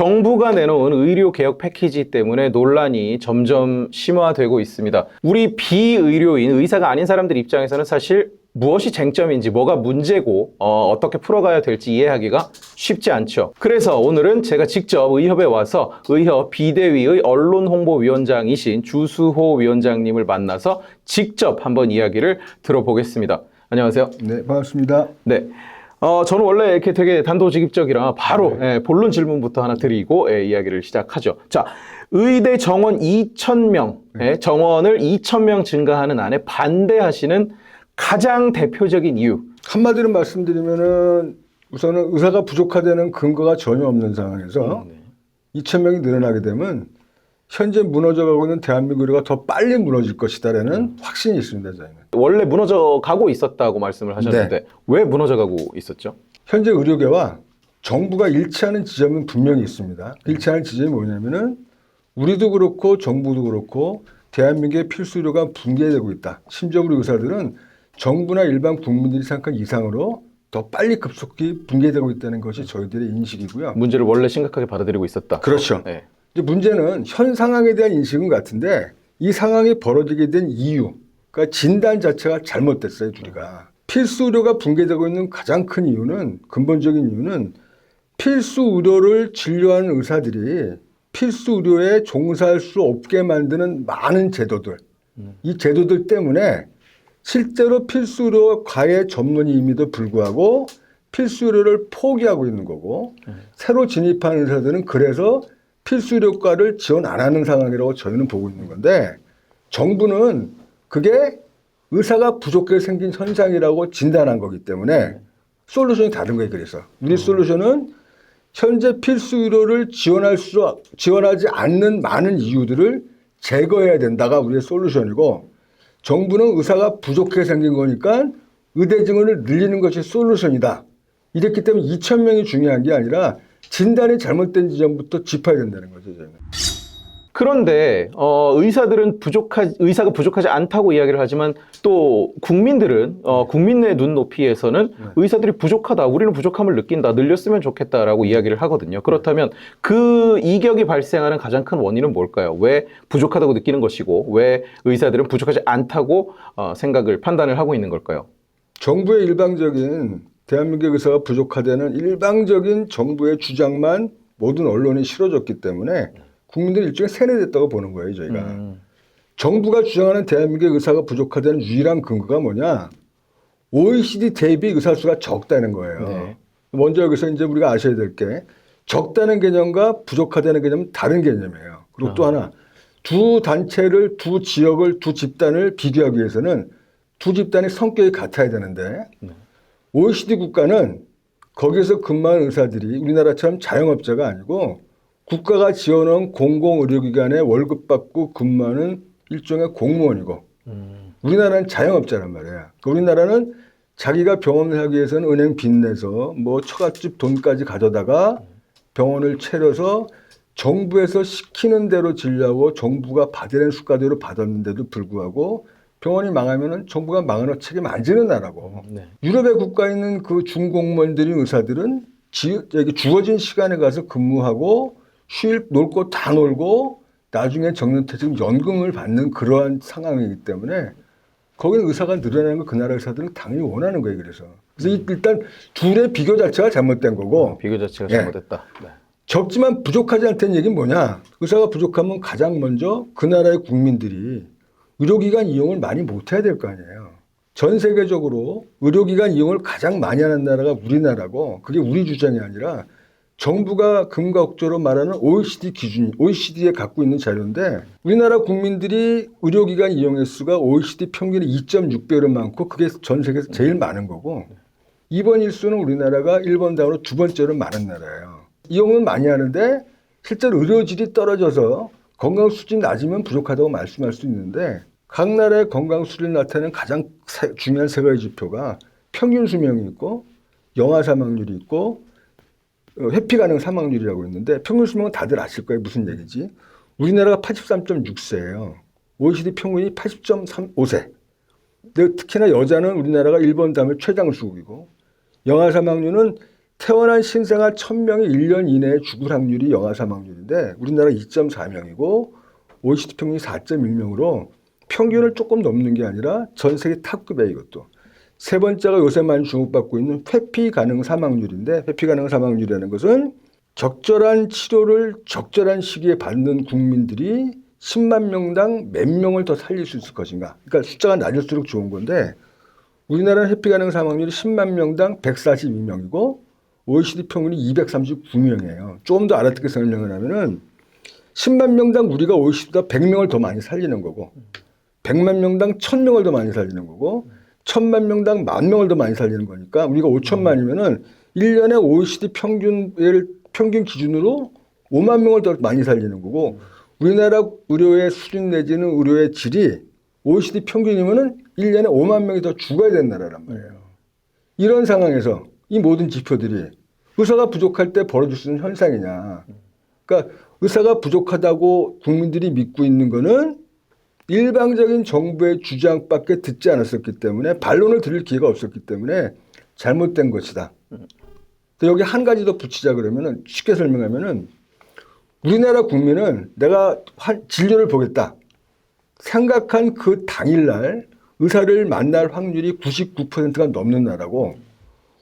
정부가 내놓은 의료 개혁 패키지 때문에 논란이 점점 심화되고 있습니다. 우리 비의료인 의사가 아닌 사람들 입장에서는 사실 무엇이 쟁점인지 뭐가 문제고 어, 떻게 풀어가야 될지 이해하기가 쉽지 않죠. 그래서 오늘은 제가 직접 의협에 와서 의협 비대위의 언론홍보위원장이신 주수호 위원장님을 만나서 직접 한번 이야기를 들어보겠습니다. 안녕하세요. 네, 반갑습니다. 네. 어, 저는 원래 이렇게 되게 단도직입적이라 바로 예, 본론 질문부터 하나 드리고 예, 이야기를 시작하죠. 자, 의대 정원 2,000명, 예, 정원을 2,000명 증가하는 안에 반대하시는 가장 대표적인 이유. 한마디로 말씀드리면은 우선은 의사가 부족하다는 근거가 전혀 없는 상황에서 2천 명이 늘어나게 되면 현재 무너져가고 있는 대한민국 의료가 더 빨리 무너질 것이다라는 확신이 있습니다. 저희는 원래 무너져 가고 있었다고 말씀을 하셨는데 왜 무너져 가고 있었죠? 현재 의료계와 정부가 일치하는 지점은 분명히 있습니다. 일치하는 지점이 뭐냐면은 우리도 그렇고 정부도 그렇고 대한민국의 필수 의료가 붕괴되고 있다. 심지어 우리 의사들은 정부나 일반 국민들이 생각한 이상으로 더 빨리 급속히 붕괴되고 있다는 것이 저희들의 인식이고요. 문제를 원래 심각하게 받아들이고 있었다. 그렇죠. 예. 문제는 현 상황에 대한 인식은 같은데 이 상황이 벌어지게 된 이유, 그러니까 진단 자체가 잘못됐어요, 둘이가. 필수 의료가 붕괴되고 있는 가장 큰 이유는 근본적인 이유는 필수 의료를 진료하는 의사들이 필수 의료에 종사할 수 없게 만드는 많은 제도들, 이 제도들 때문에 실제로 필수 의료 과외 전문의임에도 불구하고 필수 의료를 포기하고 있는 거고 새로 진입하는 의사들은 그래서 필수 의료과를 지원 안 하는 상황이라고 저희는 보고 있는 건데 정부는 그게 의사가 부족해 생긴 현상이라고 진단한 거기 때문에 솔루션이 다른 거예요. 그래서 우리 솔루션은 현재 필수 의료를 지원할 수 지원하지 않는 많은 이유들을 제거해야 된다가 우리의 솔루션이고 정부는 의사가 부족해 생긴 거니까 의대 증원을 늘리는 것이 솔루션이다. 이랬기 때문에 2천 명이 중요한 게 아니라 진단이 잘못된 지점부터 짚어야 된다는 거죠. 저는. 그런데 어, 의사들은 부족하 의사가 부족하지 않다고 이야기를 하지만 또 국민들은 어, 국민의 눈높이에서는 의사들이 부족하다, 우리는 부족함을 느낀다, 늘렸으면 좋겠다라고 이야기를 하거든요. 그렇다면 그 이격이 발생하는 가장 큰 원인은 뭘까요? 왜 부족하다고 느끼는 것이고 왜 의사들은 부족하지 않다고 어, 생각을 판단을 하고 있는 걸까요? 정부의 일방적인 대한민국 의사가 부족하다는 일방적인 정부의 주장만 모든 언론이 실어줬기 때문에 국민들이 일종의 세뇌됐다고 보는 거예요, 저희가. 음. 정부가 주장하는 대한민국 의사가 부족하다는 유일한 근거가 뭐냐? OECD 대비 의사 수가 적다는 거예요. 네. 먼저 여기서 이제 우리가 아셔야 될 게 적다는 개념과 부족하다는 개념은 다른 개념이에요. 그리고 또 하나 두 단체를 두 지역을 두 집단을 비교하기 위해서는 두 집단의 성격이 같아야 되는데 OECD 국가는 거기서 근무하는 의사들이 우리나라처럼 자영업자가 아니고 국가가 지원한 공공의료기관에 월급 받고 근무하는 일종의 공무원이고 우리나라는 자영업자란 말이야. 그 우리나라는 자기가 병원을 하기 위해서는 은행 빚내서 뭐 처갓집 돈까지 가져다가 병원을 차려서 정부에서 시키는 대로 진료하고 정부가 받으는 수가대로 받았는데도 불구하고 병원이 망하면은 정부가 망하는 책임 안 지는 나라고. 네. 유럽의 국가에 있는 그 중공무원들인 의사들은 지, 여기 주어진 시간에 가서 근무하고 쉴, 놀거다 놀고 나중에 정년퇴직 연금을 받는 그러한 상황이기 때문에 거기는 의사가 늘어나는 거그 나라 의사들은 당연히 원하는 거예요. 그래서. 그래서 이- 일단 둘의 비교 자체가 잘못된 거고 비교 자체가 예. 잘못됐다. 네. 적지만 부족하지 않다는 얘기는 뭐냐? 의사가 부족하면 가장 먼저 그 나라의 국민들이 의료기관 이용을 많이 못해야 될 거 아니에요. 전 세계적으로 의료기관 이용을 가장 많이 하는 나라가 우리나라고 그게 우리 주장이 아니라 정부가 금과 억조로 말하는 OECD 기준, OECD에 갖고 있는 자료인데 우리나라 국민들이 의료기관 이용 횟수가 OECD 평균의 2.6배로 많고 그게 전 세계에서 제일 많은 거고 이번 일수는 우리나라가 일본 다음으로 두 번째로 많은 나라예요. 이용은 많이 하는데 실제로 의료질이 떨어져서 건강 수준이 낮으면 부족하다고 말씀할 수 있는데 각 나라의 건강 수준을 나타내는 가장 세- 중요한 세 가지 지표가 평균 수명이 있고 영아 사망률이 있고 어, 회피 가능 사망률이라고 있는데 평균 수명은 다들 아실 거예요. 무슨 얘기지? 우리나라가 83.6세예요. OECD 평균이 80.35세. 근데 특히나 여자는 우리나라가 일본 다음에 최장수국이고 영아 사망률은 태어난 신생아 1000명이 1년 이내에 죽을 확률이 영아 사망률인데 우리나라 2.4명이고 OECD 평균이 4.1명으로 평균을 조금 넘는 게 아니라 전 세계 탑급이에요 이것도. 세 번째가 요새 많이 주목받고 있는 회피 가능 사망률인데 회피 가능 사망률이라는 것은 적절한 치료를 적절한 시기에 받는 국민들이 10만 명당 몇 명을 더 살릴 수 있을 것인가. 그러니까 숫자가 낮을수록 좋은 건데 우리나라는 회피 가능 사망률이 10만 명당 142명이고 OECD 평균이 239명이에요. 조금 더 알아듣게 설명을 하면은 10만 명당 우리가 OECD보다 100명을 더 많이 살리는 거고 100만 명당 1000명을 더 많이 살리는 거고 1000만 명당 만 명을 더 많이 살리는 거니까 우리가 5천만이면은 1년에 OECD 평균을 평균 기준으로 5만 명을 더 많이 살리는 거고 우리나라 의료의 수준 내지는 의료의 질이 OECD 평균이면은 1년에 5만 명이 더 죽어야 되는 나라란 말이에요. 이런 상황에서 이 모든 지표들이 의사가 부족할 때 벌어질 수 있는 현상이냐. 그러니까 의사가 부족하다고 국민들이 믿고 있는 거는 일방적인 정부의 주장밖에 듣지 않았었기 때문에 반론을 들을 기회가 없었기 때문에 잘못된 것이다. 여기 한 가지 더 붙이자 그러면은 쉽게 설명하면은 우리나라 국민은 내가 환- 진료를 보겠다 생각한 그 당일날 의사를 만날 확률이 99%가 넘는 나라고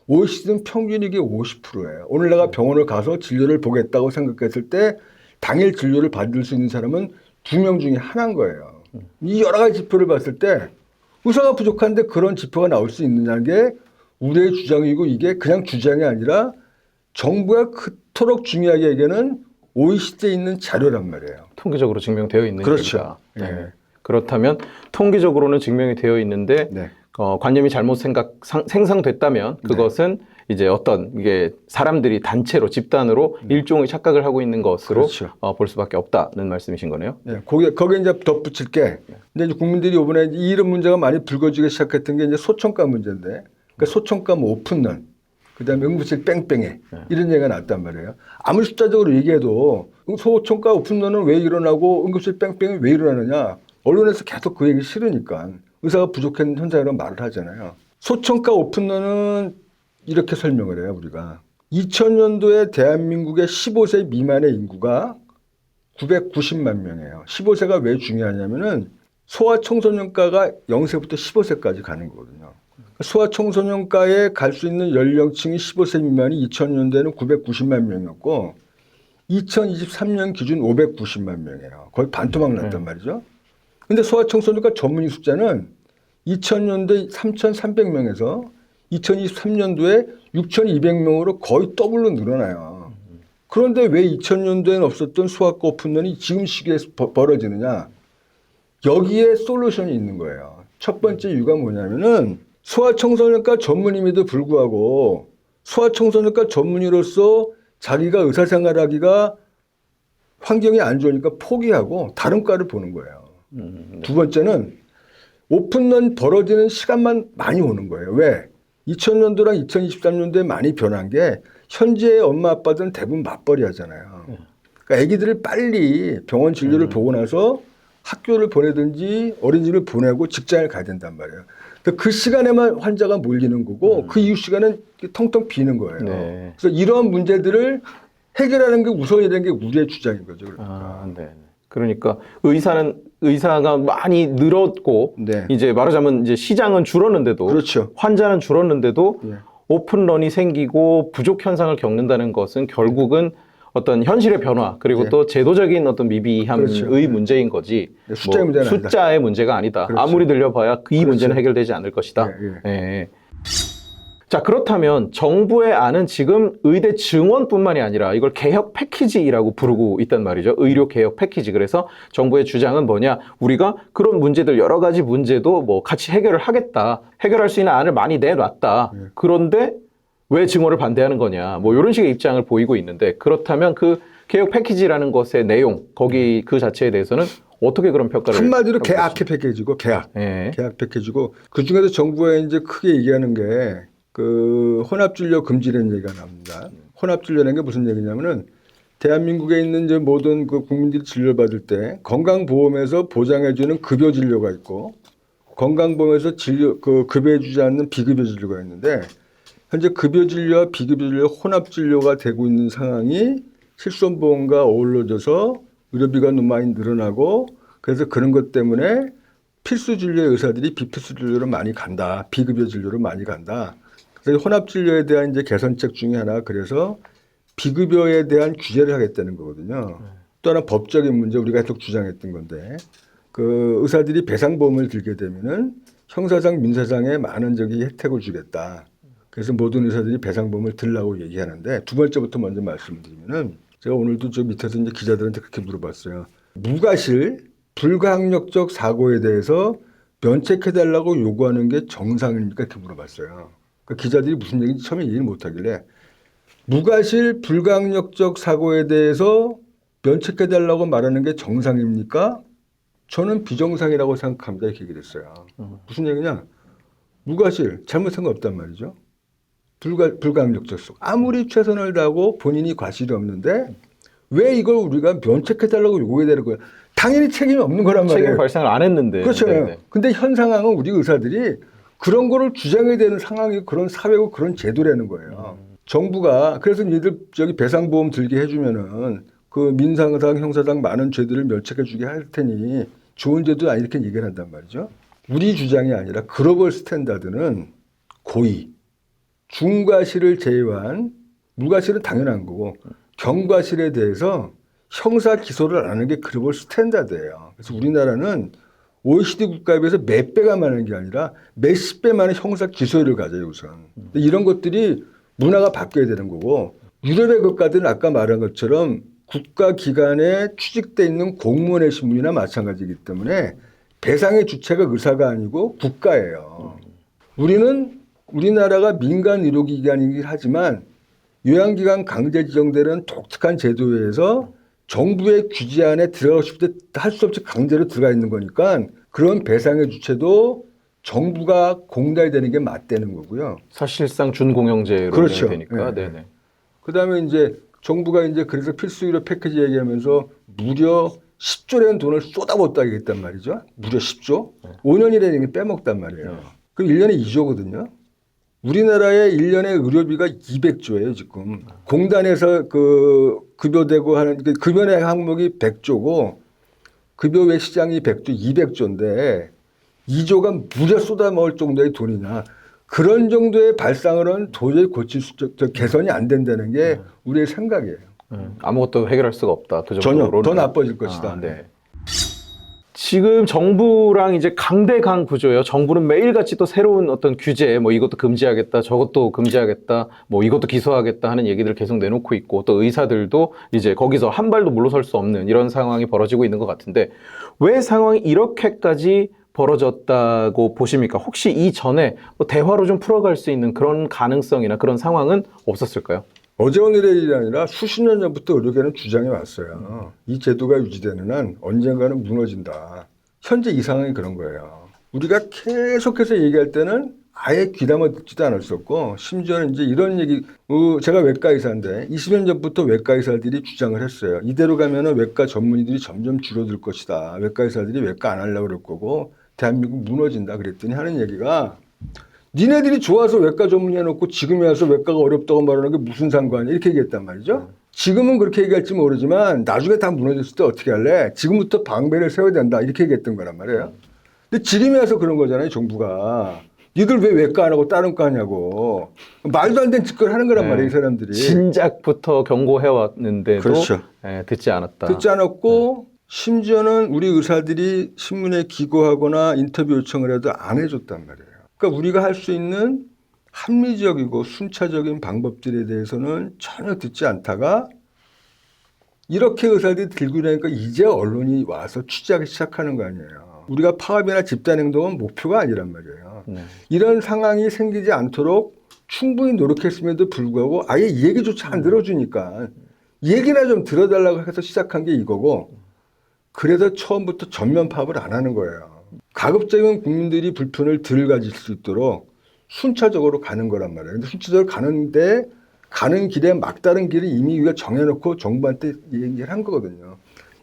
OECD는 평균 이게 50%예요. 오늘 내가 병원을 가서 진료를 보겠다고 생각했을 때 당일 진료를 받을 수 있는 사람은 두 명 중에 하나인 거예요. 이 여러 가지 지표를 봤을 때 의사가 부족한데 그런 지표가 나올 수 있느냐는 게 우리의 주장이고 이게 그냥 주장이 아니라 정부가 그토록 중요하게 얘기하는 OECD에 있는 자료란 말이에요. 통계적으로 증명되어 있는 그렇죠. 네. 예. 그렇다면 통계적으로는 증명이 되어 있는데 네. 어, 관념이 잘못 생각, 상- 생성됐다면 그것은 이제 어떤 이게 사람들이 단체로 집단으로 일종의 착각을 하고 있는 것으로 그렇죠. 어, 볼 수밖에 없다는 말씀이신 거네요. 네, 거기 거기에 이제 덧붙일 게, 근데 이제 국민들이 이번에 이 이런 문제가 많이 불거지기 시작했던 게 이제 소청가 문제인데, 그러니까 소청가 뭐 오픈런, 그다음에 응급실 뺑뺑해 이런 얘기가 났단 말이에요. 아무리 숫자적으로 얘기해도 소청가 오픈런은 왜 일어나고 응급실 뺑뺑이 왜 일어나느냐, 언론에서 계속 그 얘기 싫으니까 의사가 부족한 현장이라고 말을 하잖아요. 소청가 오픈런은 이렇게 설명을 해요 우리가 2000년도에 대한민국의 15세 미만의 인구가 990만 명이에요. 15세가 왜 중요하냐면은 소아청소년과가 0세부터 15세까지 가는 거거든요. 소아청소년과에 갈 수 있는 연령층이 15세 미만이 2000년대는 990만 명이었고 2023년 기준 590만 명이에요. 거의 반토막 났단 말이죠. 근데 소아청소년과 전문의 숫자는 2000년대 3,300명에서 2023년도에 6,200명으로 거의 더블로 늘어나요. 그런데 왜 2000년도에는 없었던 수학과 오픈런이 지금 시기에 버- 벌어지느냐? 여기에 솔루션이 있는 거예요. 첫 번째 이유가 뭐냐면은 소아청소년과 전문임에도 불구하고 소아청소년과 전문의로서 자기가 의사생활하기가 환경이 안 좋으니까 포기하고 다른 과를 보는 거예요. 음, 두 번째는 오픈런 벌어지는 시간만 많이 오는 거예요. 왜? 2000년도랑 2023년도에 많이 변한 게 현재의 엄마 아빠들은 대부분 맞벌이 하잖아요. 그러니까 아기들을 빨리 병원 진료를 보고 나서 학교를 보내든지 어린이집을 보내고 직장을 가야 된단 말이에요. 그그 시간에만 환자가 몰리는 거고 그 이후 시간은 텅텅 비는 거예요. 네. 그래서 이러한 문제들을 해결하는 게 우선이라는 게 우리의 주장인 거죠. 그러니까. 아, 네. 그러니까 의사는 의사가 많이 늘었고 네. 이제 말하자면 이제 시장은 줄었는데도 그렇죠. 환자는 줄었는데도 예. 오픈런이 생기고 부족 현상을 겪는다는 것은 결국은 어떤 현실의 변화 그리고 네. 또 제도적인 어떤 미비함의 그렇죠. 네. 문제인 거지 네, 숫자의 문제는 아니다. 숫자의 문제가 아니다. 그렇죠. 아무리 늘려봐야 그이 그렇죠. 문제는 해결되지 않을 것이다. 예, 예. 자 그렇다면 정부의 안은 지금 의대 증원뿐만이 아니라 이걸 개혁 패키지라고 부르고 있단 말이죠. 의료 개혁 패키지. 그래서 정부의 주장은 뭐냐? 우리가 그런 문제들 여러 가지 문제도 뭐 같이 해결을 하겠다. 해결할 수 있는 안을 많이 내놨다. 예. 그런데 왜 증원을 반대하는 거냐? 뭐 이런 식의 입장을 보이고 있는데 그렇다면 그 개혁 패키지라는 것의 내용 거기 그 자체에 대해서는 어떻게 그런 평가를 한마디로 계약? 패키지고 계약. 예. 계약 패키지고 그 중에서 정부가 이제 크게 얘기하는 게 그 혼합 진료 금지라는 얘기가 나옵니다. 혼합 진료라는 게 무슨 얘기냐면은 대한민국에 있는 이제 모든 그 국민들이 진료를 받을 때 건강보험에서 보장해주는 급여 진료가 있고 건강보험에서 진료 그 급여해주지 않는 비급여 진료가 있는데 현재 급여 진료와 비급여 진료 혼합 진료가 되고 있는 상황이 실손보험과 어우러져서 의료비가 너무 많이 늘어나고 그래서 그런 것 때문에 필수 진료의 의사들이 비필수 진료로 많이 간다. 비급여 진료로 많이 간다. 그래서 혼합 진료에 대한 이제 개선책 중에 하나 그래서 비급여에 대한 규제를 하겠다는 거거든요. 또 하나 법적인 문제 우리가 계속 주장했던 건데 그 의사들이 배상보험을 들게 되면은 형사상 민사상에 많은 저기 혜택을 주겠다. 그래서 모든 의사들이 배상보험을 들라고 얘기하는데 두 번째부터 먼저 말씀드리면은 제가 오늘도 저 밑에서 이제 기자들한테 그렇게 물어봤어요. 무과실 불가항력적 사고에 대해서 면책해달라고 요구하는 게 정상입니까? 이렇게 물어봤어요. 그 기자들이 무슨 얘기인지 처음에 이해를 못하길래 무과실 불가항력적 사고에 대해서 면책해달라고 말하는 게 정상입니까? 저는 비정상이라고 생각합니다. 이렇게 얘기를 했어요. 무슨 얘기냐? 무과실 잘못한 거 없단 말이죠. 불가, 불가항력적 사고. 아무리 최선을 다하고 본인이 과실이 없는데 왜 이걸 우리가 면책해달라고 요구해야 되는 거야? 당연히 책임이 없는 거란 말이에요. 책임 발생을 안 했는데. 그렇죠. 네네. 근데 현 상황은 우리 의사들이 그런 거를 주장해야 되는 상황이 그런 사회고 그런 제도라는 거예요. 정부가 그래서 니들 저기 배상보험 들게 해주면은 그 민상상 형사상 많은 죄들을 면책해주게 할 테니 좋은 제도 아니 이렇게 얘기를 한단 말이죠. 우리 주장이 아니라 글로벌 스탠다드는 고의, 중과실을 제외한 무과실은 당연한 거고 경과실에 대해서 형사 기소를 안 하는 게 글로벌 스탠다드예요. 그래서 우리나라는 OECD 국가에 비해서 몇 배가 많은 게 아니라 몇십 배 많은 형사 기소율을 가져요 우선. 이런 것들이 문화가 바뀌어야 되는 거고 유럽의 국가들은 아까 말한 것처럼 국가 기관에 취직돼 있는 공무원의 신분이나 마찬가지이기 때문에 배상의 주체가 의사가 아니고 국가예요. 우리는 우리나라가 민간 의료기관이긴 하지만 요양기관 강제 지정되는 독특한 제도에 의해서 정부의 규제 안에 들어가고 싶을 때 할 수 없이 강제로 들어가 있는 거니까 그런 배상의 주체도 정부가 공단이 되는 게 맞다는 거고요. 사실상 준공영제로 그렇죠. 되니까. 네. 네네. 그다음에 이제 정부가 이제 그래서 필수 의료 패키지 얘기하면서 무려 10조라는 돈을 쏟아붓다 얘기했단 말이죠. 무려 10조. 5년이라는 게 빼먹단 말이에요. 그럼 1년에 2조거든요. 우리나라의 1년의 의료비가 200조예요, 지금. 공단에서 그 급여되고 하는 그 급여의 항목이 100조고 급여 외 시장이 100조, 200조인데 2조가 무려 쏟아먹을 정도의 돈이냐. 그런 정도의 발상으로는 도저히 고칠 수, 저, 저 개선이 안 된다는 게 우리의 생각이에요. 음, 아무것도 해결할 수가 없다. 그 전혀. 더 나빠질 것이다. 아, 네. 지금 정부랑 이제 강대강 구조예요. 정부는 매일같이 또 새로운 어떤 규제, 뭐 이것도 금지하겠다, 저것도 금지하겠다, 뭐 이것도 기소하겠다 하는 얘기들을 계속 내놓고 있고 또 의사들도 이제 거기서 한 발도 물러설 수 없는 이런 상황이 벌어지고 있는 것 같은데 왜 상황이 이렇게까지 벌어졌다고 보십니까? 혹시 이전에 뭐 대화로 좀 풀어갈 수 있는 그런 가능성이나 그런 상황은 없었을까요? 어제 오늘의 일이 아니라 수십 년 전부터 의료계는 주장해 왔어요. 이 제도가 유지되는 한 언젠가는 무너진다. 현재 이 상황이 그런 거예요. 우리가 계속해서 얘기할 때는 아예 귀담아 듣지도 않았었고 심지어는 이제 이런 얘기 어, 제가 외과 의사인데 20년 전부터 외과 의사들이 주장을 했어요. 이대로 가면은 외과 전문의들이 점점 줄어들 것이다. 외과 의사들이 외과 안 하려고 그럴 거고 대한민국 무너진다 그랬더니 하는 얘기가 니네들이 좋아서 외과 전문의 해놓고 지금에 와서 외과가 어렵다고 말하는 게 무슨 상관이야 이렇게 얘기했단 말이죠. 지금은 그렇게 얘기할지 모르지만 나중에 다 무너졌을 때 어떻게 할래? 지금부터 방배를 세워야 된다 이렇게 얘기했던 거란 말이에요. 근데 지금에 와서 그런 거잖아요 정부가. 니들 왜 외과 안 하고 다른 과 하냐고 말도 안 되는 짓거리 하는 거란 네. 말이에요 이 사람들이. 진작부터 경고해 왔는데도 그렇죠. 예, 듣지 않았다. 듣지 않았고 심지어는 우리 의사들이 신문에 기고하거나 인터뷰 요청을 해도 안 해줬단 말이에요. 그러니까 우리가 할 수 있는 합리적이고 순차적인 방법들에 대해서는 전혀 듣지 않다가 이렇게 의사들이 들고 나니까 이제 언론이 와서 취재하기 시작하는 거 아니에요. 우리가 파업이나 집단행동은 목표가 아니란 말이에요. 네. 이런 상황이 생기지 않도록 충분히 노력했음에도 불구하고 아예 얘기조차 안 들어주니까 얘기나 좀 들어달라고 해서 시작한 게 이거고 그래서 처음부터 전면 파업을 안 하는 거예요. 가급적이면 국민들이 불편을 덜 가질 수 있도록 순차적으로 가는 거란 말이에요. 근데 순차적으로 가는데 가는 길에 막다른 길을 이미 우리가 정해놓고 정부한테 얘기를 한 거거든요.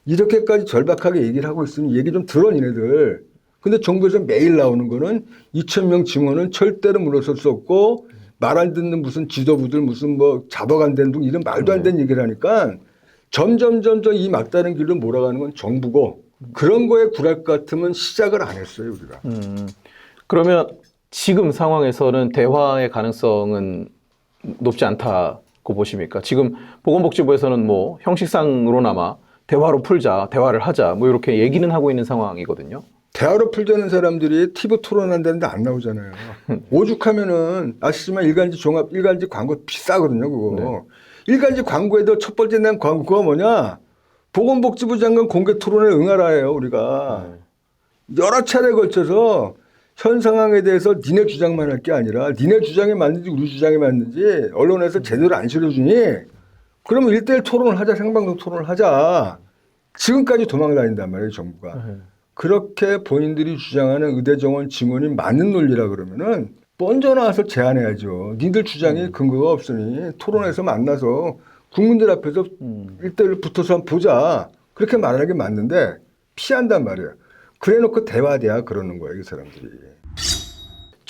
이렇게까지 절박하게 얘기를 하고 있으니 얘기 좀 들어 니네들. 근데 정부에서 매일 나오는 거는 2천 명 증원은 절대로 물러설 수 없고 말 안 듣는 무슨 지도부들 무슨 뭐 잡아간다는 둥 이런 말도 안 되는 얘기를 하니까 점점 점점 이 막다른 길로 몰아가는 건 정부고 그런 거에 굴할 것 같으면 시작을 안 했어요 우리가. 음, 그러면 지금 상황에서는 대화의 가능성은 높지 않다고 보십니까? 지금 보건복지부에서는 뭐 형식상으로나마 대화로 풀자, 대화를 하자, 뭐 이렇게 얘기는 하고 있는 상황이거든요. 대화로 풀자는 사람들이 TV 토론한다는데 안 나오잖아요. 오죽하면은 아시지만 일간지 종합 일간지 광고 비싸거든요, 그거. 일간지 광고에도 첫 번째 낸 광고가 뭐냐? 보건복지부 장관 공개 토론에 응하라예요, 우리가. 여러 차례 걸쳐서 현 상황에 대해서 니네 주장만 할 게 아니라 니네 주장이 맞는지 우리 주장이 맞는지 언론에서 제대로 안 실어주니 그러면 일대일 토론을 하자, 생방송 토론을 하자. 지금까지 도망 다닌단 말이에요, 정부가. 그렇게 본인들이 주장하는 의대 정원 증언이 맞는 논리라 그러면은 먼저 나와서 제안해야죠. 니들 주장이 근거가 없으니 토론에서 만나서 국민들 앞에서 일대일 붙어서 한번 보자. 그렇게 말하는 게 맞는데 피한단 말이에요. 그래 놓고 대화돼야 그러는 거예요, 이 사람들이.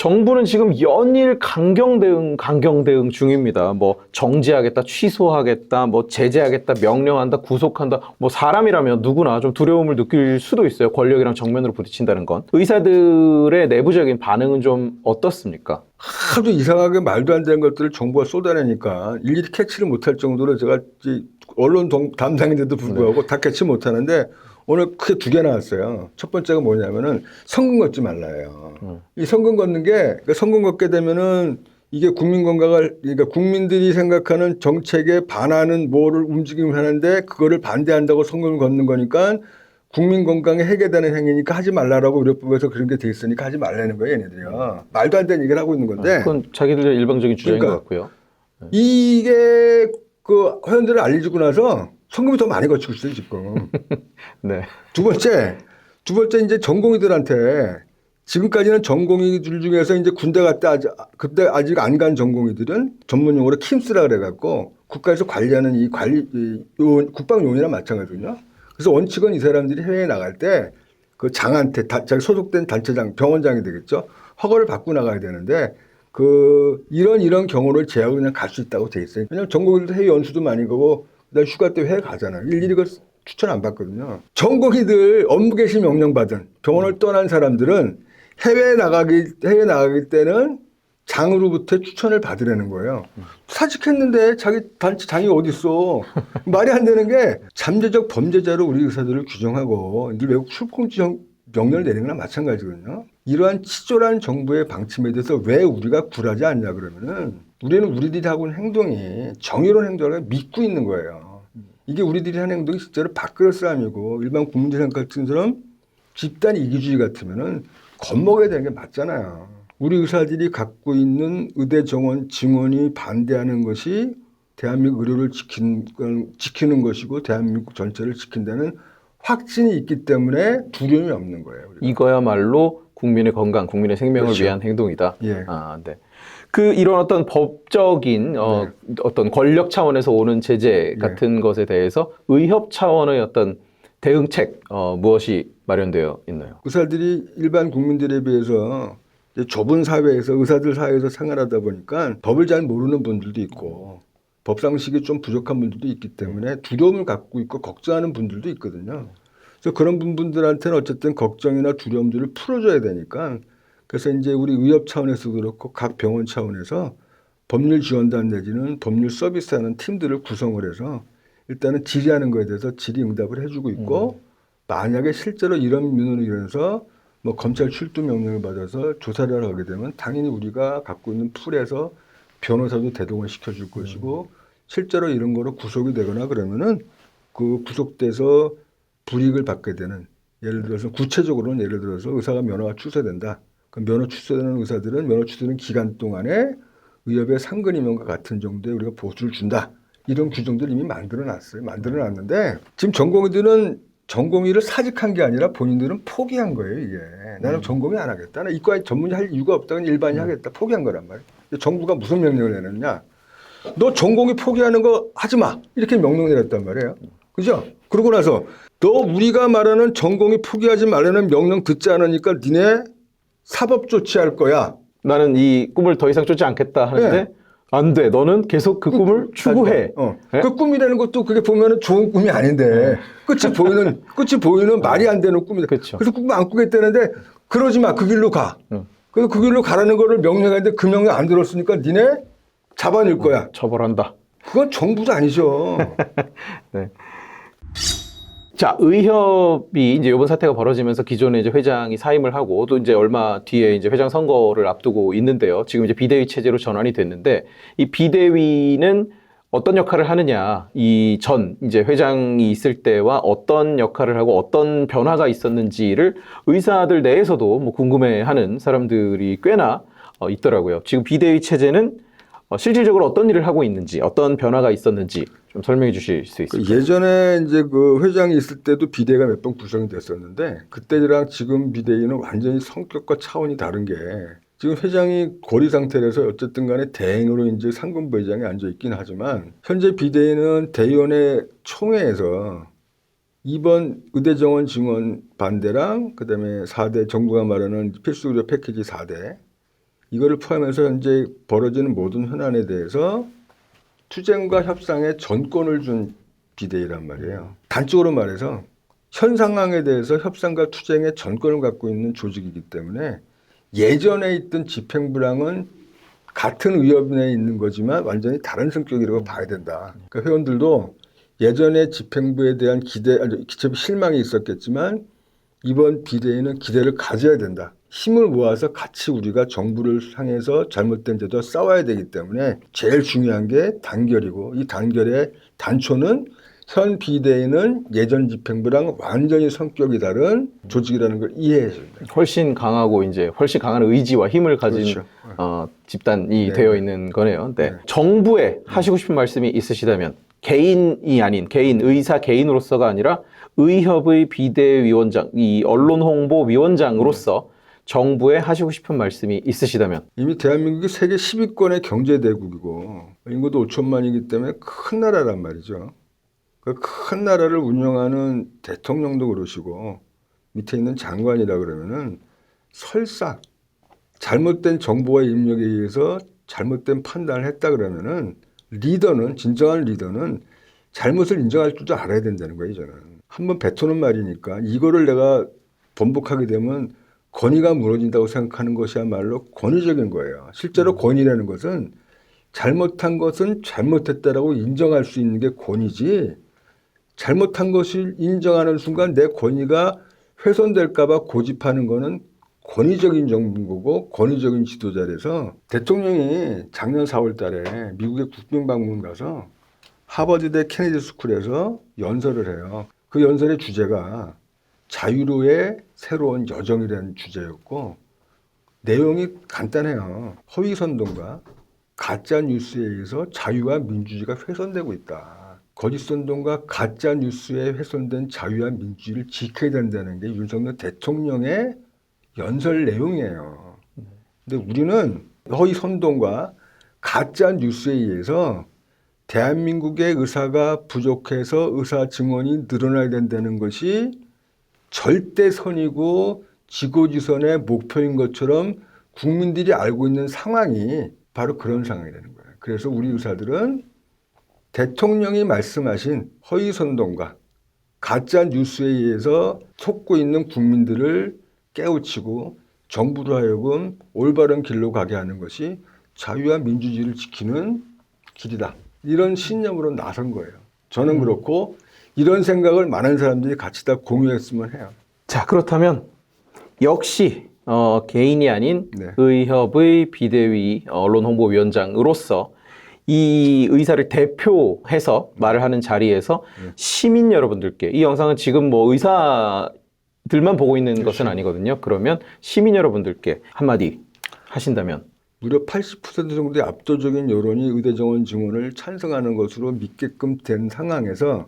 정부는 지금 연일 강경 대응, 강경 대응 중입니다. 뭐 정지하겠다, 취소하겠다, 뭐 제재하겠다, 명령한다, 구속한다. 뭐 사람이라면 누구나 좀 두려움을 느낄 수도 있어요. 권력이랑 정면으로 부딪힌다는 건. 의사들의 내부적인 반응은 좀 어떻습니까? 하도 이상하게 말도 안 되는 것들을 정부가 쏟아내니까 일일이 캐치를 못할 정도로 제가 이 언론 동- 담당인데도 불구하고 다 캐치 못하는데 오늘 크게 두 개 나왔어요. 첫 번째가 뭐냐면은 성금 걷지 말라예요. 이 성금 걷는 게 그러니까 성금 걷게 되면은 이게 국민 건강을 그러니까 국민들이 생각하는 정책에 반하는 뭐를 움직임을 하는데 그거를 반대한다고 성금을 걷는 거니까 국민 건강에 해괴되는 행위니까 하지 말라라고 의료법에서 그런 게 돼 있으니까 하지 말라는 거예요, 얘네들이요. 말도 안 되는 얘기를 하고 있는 건데 그건 자기들의 일방적인 주장인 그러니까. 것 같고요. 이게 그 회원들을 알려주고 나서 성금이 더 많이 거치고 있어요, 지금. 네. 두 번째, 두 번째 이제 전공의들한테 지금까지는 전공의들 중에서 이제 군대 갔다 아직, 그때 아직 안 간 전공의들은 전문 용어로 킴스라 그래갖고 국가에서 관리하는 이 관리, 이 요원, 국방요원이랑 마찬가지거든요. 그래서 원칙은 이 사람들이 해외에 나갈 때 그 장한테 다, 자기 소속된 단체장, 병원장이 되겠죠. 허가를 받고 나가야 되는데 그 이런 이런 경우를 제하고 그냥 갈 수 있다고 돼 있어요. 왜냐면 전공의들도 해외 연수도 많이 가고 그다음에 휴가 때 해외 가잖아요. 일일이 그 추천 안 받거든요. 전공의들 업무 개시 명령 받은 병원을 떠난 사람들은 해외 나가기 해외 나가기 때는 장으로부터 추천을 받으라는 거예요. 사직했는데 자기 단체 장이 어디 있어? 말이 안 되는 게 잠재적 범죄자로 우리 의사들을 규정하고 이들 외국 출국 지정 명령을 내리는 거랑 마찬가지거든요. 이러한 치졸한 정부의 방침에 대해서 왜 우리가 굴하지 않냐 그러면은 우리는 우리들이 하고 있는 행동이 정의로운 행동을 믿고 있는 거예요. 이게 우리들이 하는 행동이 실제로 밥그릇 싸움이고 일반 국민들 생각 같은 사람 집단 이기주의 같으면은 겁먹어야 되는 게 맞잖아요. 우리 의사들이 갖고 있는 의대 정원 증언이 반대하는 것이 대한민국 의료를 건- 지키는 것이고 대한민국 전체를 지킨다는 확신이 있기 때문에 두려움이 없는 거예요. 우리가. 이거야말로 국민의 건강, 국민의 생명을 그렇죠. 위한 행동이다. 예. 아, 네. 그 이런 어떤 법적인 어, 어떤 권력 차원에서 오는 제재 같은 것에 대해서 의협 차원의 어떤 대응책 어, 무엇이 마련되어 있나요? 의사들이 일반 국민들에 비해서 이제 좁은 사회에서 의사들 사회에서 생활하다 보니까 법을 잘 모르는 분들도 있고 법상식이 좀 부족한 분들도 있기 때문에 두려움을 갖고 있고 걱정하는 분들도 있거든요. 그래서 그런 분들한테는 어쨌든 걱정이나 두려움들을 풀어줘야 되니까 그래서 이제 우리 의협 차원에서 그렇고 각 병원 차원에서 법률 지원단 내지는 법률 서비스하는 팀들을 구성을 해서 일단은 질의하는 거에 대해서 질의 응답을 해주고 있고 만약에 실제로 이런 민원을 일어나서 뭐 검찰 출두 명령을 받아서 조사를 하게 되면 당연히 우리가 갖고 있는 풀에서 변호사도 대동을 시켜줄 것이고 실제로 이런 거로 구속이 되거나 그러면은 그 구속돼서 불이익을 받게 되는 예를 들어서 구체적으로는 예를 들어서 의사가 면허가 취소된다. 그 면허 취소되는 의사들은 면허 취소되는 기간 동안에 의협의 상근임원과 같은 정도의 우리가 보수를 준다. 이런 규정들 이미 만들어 놨어요. 만들어 놨는데 지금 전공의들은 전공의를 사직한 게 아니라 본인들은 포기한 거예요, 이게. 나는 전공의 안 하겠다. 나 이과에 전문의 할 이유가 없다. 그냥 일반이 하겠다. 포기한 거란 말이에요. 정부가 무슨 명령을 내렸냐? 너 전공의 포기하는 거 하지 마. 이렇게 명령 내렸단 말이에요. 그죠? 그러고 나서 너 우리가 말하는 전공의 포기하지 말라는 명령 듣지 않으니까 니네 사법 조치할 거야. 나는 이 꿈을 더 이상 쫓지 않겠다 하는데 네. 안 돼. 너는 계속 그 꿈을 추구해. 어. 네? 그 꿈이라는 것도 그게 보면은 좋은 꿈이 아닌데 끝이 보이는 끝이 보이는 말이 안 되는 꿈이다. 그쵸. 그래서 꿈안 꾸겠다는데 그러지 마. 그 길로 가. 응. 그래서 그 길로 가라는 거를 명령하는데 그 명령 안 들었으니까 니네 잡아낼 거야. 처벌한다. 그건 정부도 아니죠. 자, 의협이 이제 이번 사태가 벌어지면서 기존에 이제 회장이 사임을 하고 또 이제 얼마 뒤에 이제 회장 선거를 앞두고 있는데요. 지금 이제 비대위 체제로 전환이 됐는데 이 비대위는 어떤 역할을 하느냐, 이 전 이제 회장이 있을 때와 어떤 역할을 하고 어떤 변화가 있었는지를 의사들 내에서도 뭐 궁금해하는 사람들이 꽤나 어, 있더라고요. 지금 비대위 체제는 어, 실질적으로 어떤 일을 하고 있는지, 어떤 변화가 있었는지 좀 설명해 주실 수그 있을까요? 예전에 이제 그 회장이 있을 때도 비대위가 몇 번 구성이 됐었는데 그때랑 지금 비대위는 완전히 성격과 차원이 다른 게 지금 회장이 고리 상태라서 어쨌든 간에 대행으로 이제 상근부 회장에 앉아 있긴 하지만 현재 비대위는 대의원의 총회에서 이번 의대 정원 증원 반대랑 그다음에 4대 정부가 말하는 필수 의료 패키지 4대 이거를 포함해서 현재 벌어지는 모든 현안에 대해서 투쟁과 협상에 전권을 준 비대위란 말이에요. 단적으로 말해서 현 상황에 대해서 협상과 투쟁에 전권을 갖고 있는 조직이기 때문에 예전에 있던 집행부랑은 같은 의협 내에 있는 거지만 완전히 다른 성격이라고 봐야 된다. 그러니까 회원들도 예전에 집행부에 대한 기대, 아니, 실망이 있었겠지만 이번 비대위는 기대를 가져야 된다. 힘을 모아서 같이 우리가 정부를 향해서 잘못된 제도와 싸워야 되기 때문에 제일 중요한 게 단결이고 이 단결의 단초는 현 비대위는 예전 집행부랑 완전히 성격이 다른 조직이라는 걸 이해해야 된다. 훨씬 강하고 이제 훨씬 강한 의지와 힘을 가진 그렇죠. 어, 집단이 네. 되어 있는 거네요. 네. 네. 정부에 하시고 싶은 말씀이 있으시다면 개인이 아닌 개인 의사 개인으로서가 아니라 의협의 비대위원장 이 언론 홍보 위원장으로서 정부에 하시고 싶은 말씀이 있으시다면 이미 대한민국이 세계 10위권의 경제 대국이고 인구도 5천만이기 때문에 큰 나라란 말이죠. 그 큰 나라를 운영하는 대통령도 그러시고 밑에 있는 장관이라 그러면은 설사 잘못된 정보와 입력에 의해서 잘못된 판단을 했다 그러면은 리더는 진정한 리더는 잘못을 인정할 줄도 알아야 된다는 거예요, 저는. 한번 뱉어놓은 말이니까 이거를 내가 번복하게 되면 권위가 무너진다고 생각하는 것이야말로 권위적인 거예요. 실제로 권위라는 것은 잘못한 것은 잘못했다라고 인정할 수 있는 게 권위지. 잘못한 것을 인정하는 순간 내 권위가 훼손될까봐 고집하는 거는 권위적인 정부고 권위적인 지도자라서 대통령이 작년 4월 달에 미국의 국빈 방문 가서 하버드대 케네디 스쿨에서 연설을 해요. 그 연설의 주제가 자유로의 새로운 여정이라는 주제였고 내용이 간단해요. 허위 선동과 가짜 뉴스에 의해서 자유와 민주주의가 훼손되고 있다. 거짓 선동과 가짜 뉴스에 훼손된 자유와 민주주의를 지켜야 된다는 게 윤석열 대통령의 연설 내용이에요. 근데 우리는 허위 선동과 가짜 뉴스에 의해서 대한민국의 의사가 부족해서 의사 증원이 늘어나야 된다는 것이 절대선이고 지고지선의 목표인 것처럼 국민들이 알고 있는 상황이 바로 그런 상황이라는 거예요. 그래서 우리 의사들은 대통령이 말씀하신 허위 선동과 가짜 뉴스에 의해서 속고 있는 국민들을 깨우치고 정부로 하여금 올바른 길로 가게 하는 것이 자유와 민주주의를 지키는 길이다. 이런 신념으로 나선 거예요. 저는 그렇고 이런 생각을 많은 사람들이 같이 다 공유했으면 해요. 자 그렇다면 역시 어, 개인이 아닌 네. 의협의 비대위 언론 홍보위원장으로서 이 의사를 대표해서 말을 하는 자리에서 네. 시민 여러분들께 이 영상은 지금 뭐 의사들만 보고 있는 그렇죠. 것은 아니거든요. 그러면 시민 여러분들께 한마디 하신다면 무려 80% 정도의 압도적인 여론이 의대 정원 증원을 찬성하는 것으로 믿게끔 된 상황에서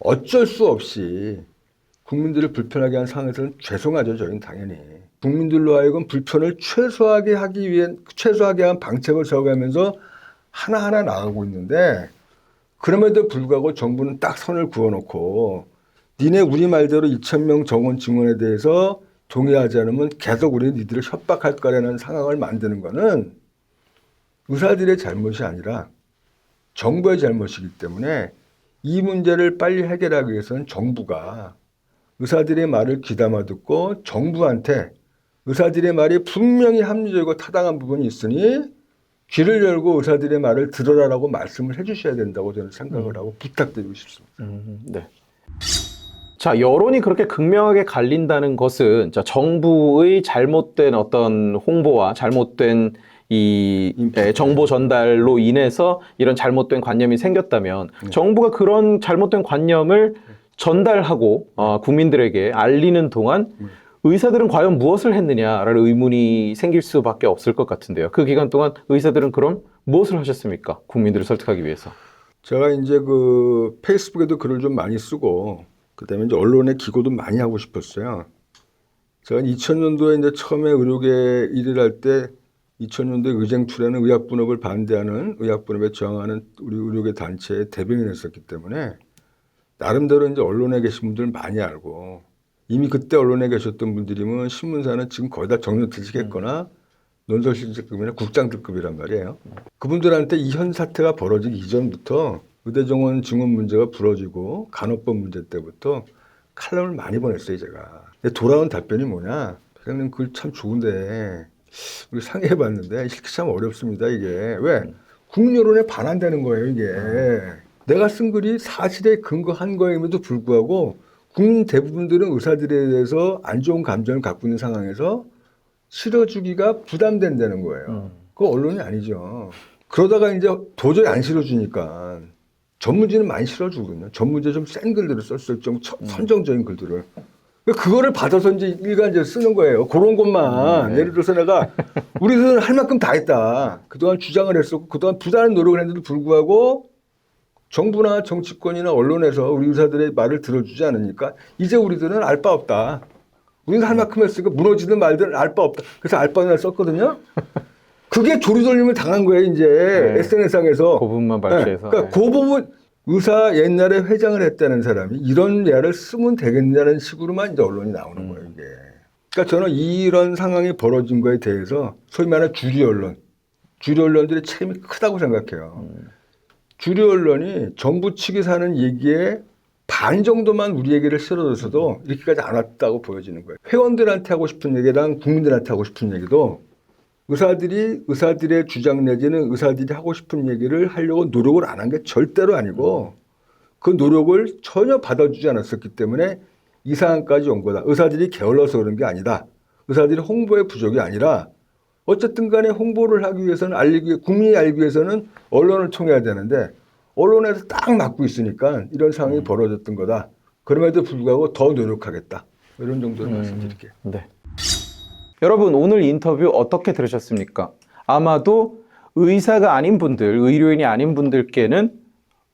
어쩔 수 없이 국민들을 불편하게 한 상황에서는 죄송하죠, 저희는 당연히. 국민들로 하여금 불편을 최소하게 하기 위해 최소하게 한 방책을 세워가면서 하나하나 나가고 있는데 그럼에도 불구하고 정부는 딱 선을 그어놓고 니네 우리 말대로 2천 명 정원 증원에 대해서 동의하지 않으면 계속 우리는 니들을 협박할 거라는 상황을 만드는 거는 의사들의 잘못이 아니라 정부의 잘못이기 때문에 이 문제를 빨리 해결하기 위해서는 정부가 의사들의 말을 귀담아 듣고 정부한테 의사들의 말이 분명히 합리적이고 타당한 부분이 있으니 귀를 열고 의사들의 말을 들어라라고 말씀을 해주셔야 된다고 저는 생각을 하고 부탁드리고 싶습니다. 음, 네. 자, 여론이 그렇게 극명하게 갈린다는 것은 자, 정부의 잘못된 어떤 홍보와 잘못된 이 예, 정보 전달로 인해서 이런 잘못된 관념이 생겼다면 정부가 그런 잘못된 관념을 전달하고 어, 국민들에게 알리는 동안 의사들은 과연 무엇을 했느냐라는 의문이 생길 수밖에 없을 것 같은데요. 그 기간 동안 의사들은 그럼 무엇을 하셨습니까? 국민들을 설득하기 위해서. 제가 이제 그 페이스북에도 글을 좀 많이 쓰고 그다음에 이제 언론에 기고도 많이 하고 싶었어요. 제가 2000년도에 이제 처음에 의료계 일을 할 때 2000년도에 의쟁투라는 의학분업을 반대하는 의학분업에 저항하는 우리 의료계 단체의 대변인 했었기 때문에 나름대로 이제 언론에 계신 분들 많이 알고 이미 그때 언론에 계셨던 분들이면 신문사는 지금 거의 다 정년퇴직했거나 논설실직급이나 국장급이란 말이에요. 그분들한테 이 현 사태가 벌어지기 이전부터 의대정원 증원 문제가 불어지고 간호법 문제 때부터 칼럼을 많이 보냈어요, 제가. 근데 돌아온 답변이 뭐냐? 회장님 글참 좋은데 우리 상의해봤는데 읽기 참 어렵습니다, 이게. 왜? 국민 여론에 반한다는 거예요, 이게. 내가 쓴 글이 사실에 근거한 거임에도 불구하고 국민 대부분들은 의사들에 대해서 안 좋은 감정을 갖고 있는 상황에서 실어주기가 부담된다는 거예요. 그거 언론이 아니죠. 그러다가 이제 도저히 안 실어주니까 전문지는 많이 실어주거든요. 전문지 좀센 글들을 썼어요. 좀 처- 선정적인 글들을. 그거를 받아서 이제 일간지에 쓰는 거예요. 그런 것만. 예를 들어서 내가 우리 의사는 할 만큼 다 했다. 그동안 주장을 했었고, 그동안 부단한 노력을 했는데도 불구하고 정부나 정치권이나 언론에서 우리 의사들의 말을 들어주지 않으니까 이제 우리들은 알 바 없다. 우리는 할 만큼 했으니까 무너지든 말든 알 바 없다. 그래서 알바를 썼거든요. 그게 조리돌림을 당한 거예요, 이제 SNS상에서. 그 부분만 발췌해서. 그러니까 그 부분 의사 옛날에 회장을 했다는 사람이 이런 예를 쓰면 되겠냐는 식으로만 이제 언론이 나오는 거예요, 이게. 그러니까 저는 이런 상황이 벌어진 거에 대해서 소위 말하는 주류 언론, 주류 언론들의 책임이 크다고 생각해요. 주류 언론이 정부 측이 사는 얘기에 반 정도만 우리 얘기를 실어줘서도 이렇게까지 안 왔다고 보여지는 거예요. 회원들한테 하고 싶은 얘기랑 국민들한테 하고 싶은 얘기도 의사들이 의사들의 주장 내지는 의사들이 하고 싶은 얘기를 하려고 노력을 안 한 게 절대로 아니고 그 노력을 전혀 받아주지 않았었기 때문에 이 상황까지 온 거다. 의사들이 게을러서 그런 게 아니다. 의사들이 홍보의 부족이 아니라 어쨌든 간에 홍보를 하기 위해서는 알리기 위해 국민이 알기 위해서는 언론을 통해야 되는데 언론에서 딱 막고 있으니까 이런 상황이 벌어졌던 거다. 그럼에도 불구하고 더 노력하겠다. 이런 정도로 말씀드릴게요. 네. 여러분 오늘 인터뷰 어떻게 들으셨습니까? 아마도 의사가 아닌 분들, 의료인이 아닌 분들께는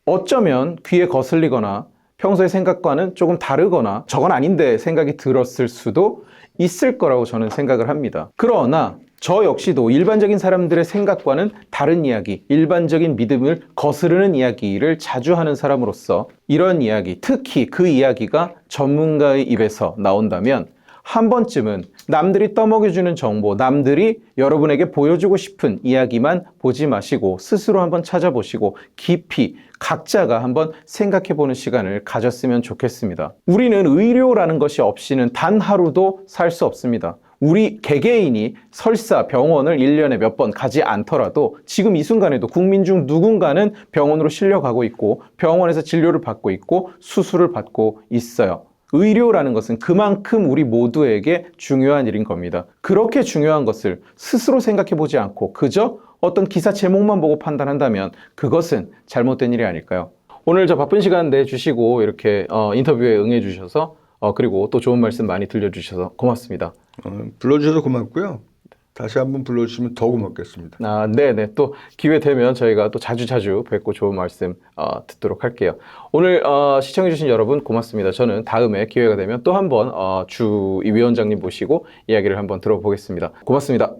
어쩌면 귀에 거슬리거나 평소의 생각과는 조금 다르거나 저건 아닌데 생각이 들었을 수도 있을 거라고 저는 생각을 합니다. 그러나 저 역시도 일반적인 사람들의 생각과는 다른 이야기, 일반적인 믿음을 거스르는 이야기를 자주 하는 사람으로서 이런 이야기, 특히 그 이야기가 전문가의 입에서 나온다면 한 번쯤은 남들이 떠먹여주는 정보, 남들이 여러분에게 보여주고 싶은 이야기만 보지 마시고 스스로 한번 찾아보시고 깊이 각자가 한번 생각해 보는 시간을 가졌으면 좋겠습니다. 우리는 의료라는 것이 없이는 단 하루도 살 수 없습니다. 우리 개개인이 설사 병원을 1년에 몇 번 가지 않더라도 지금 이 순간에도 국민 중 누군가는 병원으로 실려가고 있고 병원에서 진료를 받고 있고 수술을 받고 있어요. 의료라는 것은 그만큼 우리 모두에게 중요한 일인 겁니다. 그렇게 중요한 것을 스스로 생각해 보지 않고 그저 어떤 기사 제목만 보고 판단한다면 그것은 잘못된 일이 아닐까요? 오늘 저 바쁜 시간 내주시고 이렇게 어, 인터뷰에 응해 주셔서 어, 그리고 또 좋은 말씀 많이 들려주셔서 고맙습니다. 어, 불러주셔서 고맙고요. 다시 한번 불러주시면 더 고맙겠습니다. 아, 네네. 또 기회 되면 저희가 또 자주자주 뵙고 좋은 말씀 어, 듣도록 할게요. 오늘 어, 시청해주신 여러분 고맙습니다. 저는 다음에 기회가 되면 또 한번 어, 주 위원장님 모시고 이야기를 한번 들어보겠습니다. 고맙습니다.